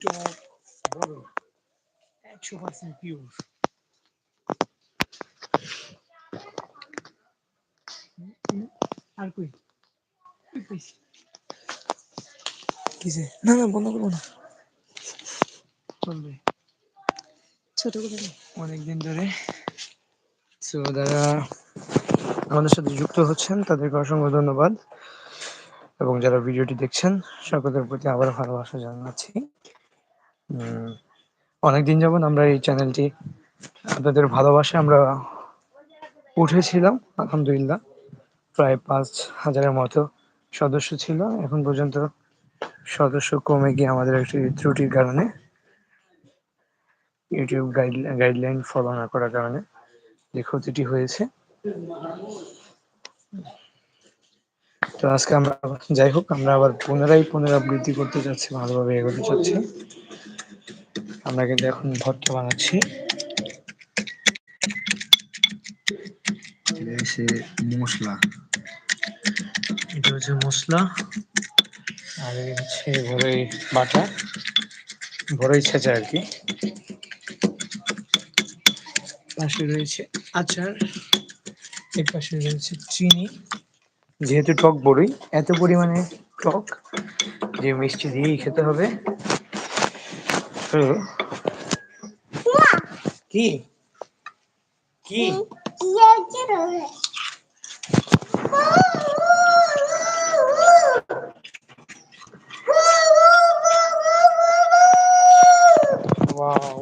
টক বড় একশো percent pure আর কই কই কিসে না না বন্ধ করব না। চলবে ছোট করে অনেকদিন ধরে। সো আমাদের সাথে যুক্ত হচ্ছেন তাদেরকে অসংখ্য ধন্যবাদ। এবং যারা ভিডিওটি দেখছেন সকলের প্রতি আবার ভালোবাসা জানাচ্ছি। অনেকদিন যাবত আমরা এই চ্যানেলটি আপনাদের ভালোবাসা আমরা উঠেছিলাম, আলহামদুলিল্লাহ। প্রায় পাঁচ হাজারের মতো সদস্য ছিল। এখন পর্যন্ত সদস্য কমে গিয়ে আমাদের একটি ত্রুটির কারণে ইউটিউব গাইডলাইন ফলো না করার কারণে যে ক্ষতিটি হয়েছে। তো আজকে আমরা, যাই হোক, আমরা আবার পুনরায় পুনরাবৃত্তি করতে চাচ্ছি, ভালোভাবে এগোতে চাচ্ছি। আমরা কিন্তু এখন ভর্তা বানাচ্ছি। মশলা। এটা হচ্ছে মশলা। আর হচ্ছে ভরই বাটা ভরই ছেঁচা আর কি। পাশে রয়েছে আচার। এর পাশে রয়েছে চিনি। যেহেতু টক বড়ই এত পরিমাণে টক যে মিষ্টি দিয়েই খেতে হবে। কি? কি? ওয়াও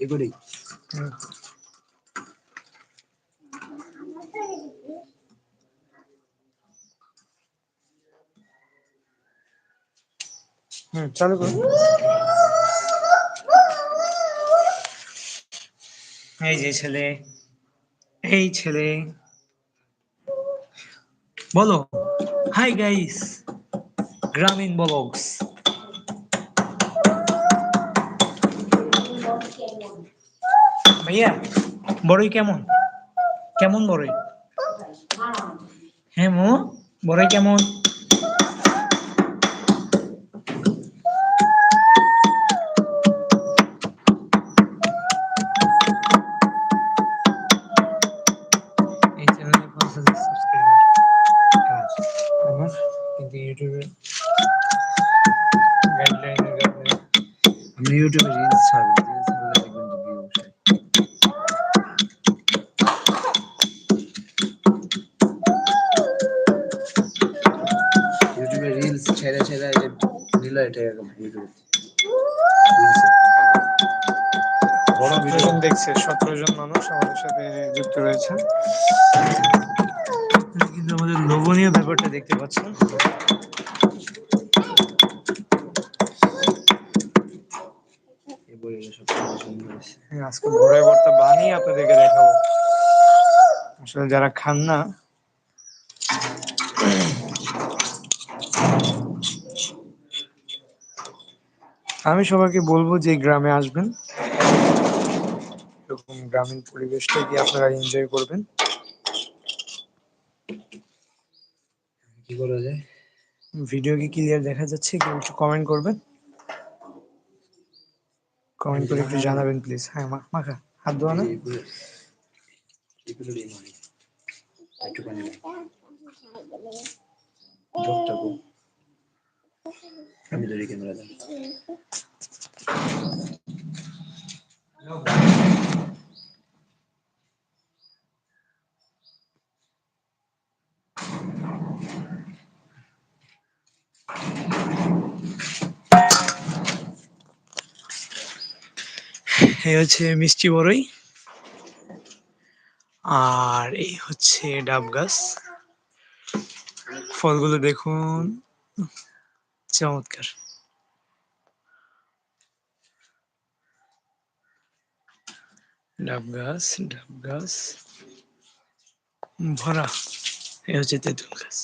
এগুলি হুম, চালু করুন। এই যে ছেলে, এই ছেলে। বলো হাই গাইস গ্রামীণ ব্লগস ভাইয়া, বড়ই কেমন? কেমন বড়ই? হ্যাঁ মো, বড়ই কেমন? ইউটিউবে গাইডলাইনের কারণে আপনি ইউটিউবে রিলস ছাড়বেন রিলস ছাড়লে দেখবেন যে ভিউ আসে। ইউটিউবে রিলস ছেড়ে ছেড়ে যে দিল এটা ইউটিউবে বড় ভিডিও দেখছে সতেরো জন মানুষ আমাদের সাথে যুক্ত রয়েছে কিন্তু আমাদের লোভনীয় ব্যাপারটা দেখতে হয়েছে হ্যাঁ, আজকে ভোরে ভর্তা বানিয়ে আপনাদেরকে দেখাবো। আসলে যারা খান না আমি সবাইকে বলব যে গ্রামে আসবেন। এরকম গ্রামীণ পরিবেশটা কি আপনারা এনজয় করবেন? কি করা যায়? ভিডিও কি ক্লিয়ার দেখা যাচ্ছে? কেউ একটু কমেন্ট করবেন কমেন্ট করে একটু জানাবেন প্লিজ হ্যাঁ মা- মাখা হাত ধোয়া না? আমি ধরি ক্যামেরা এই হচ্ছে মিষ্টি বড়ই আর এই হচ্ছে ডাব গাছ। ফলগুলো দেখুন। চমৎকার। ডাব গাছ ডাব গাছ। ভরা। এই হচ্ছে তেঁতুল গাছ।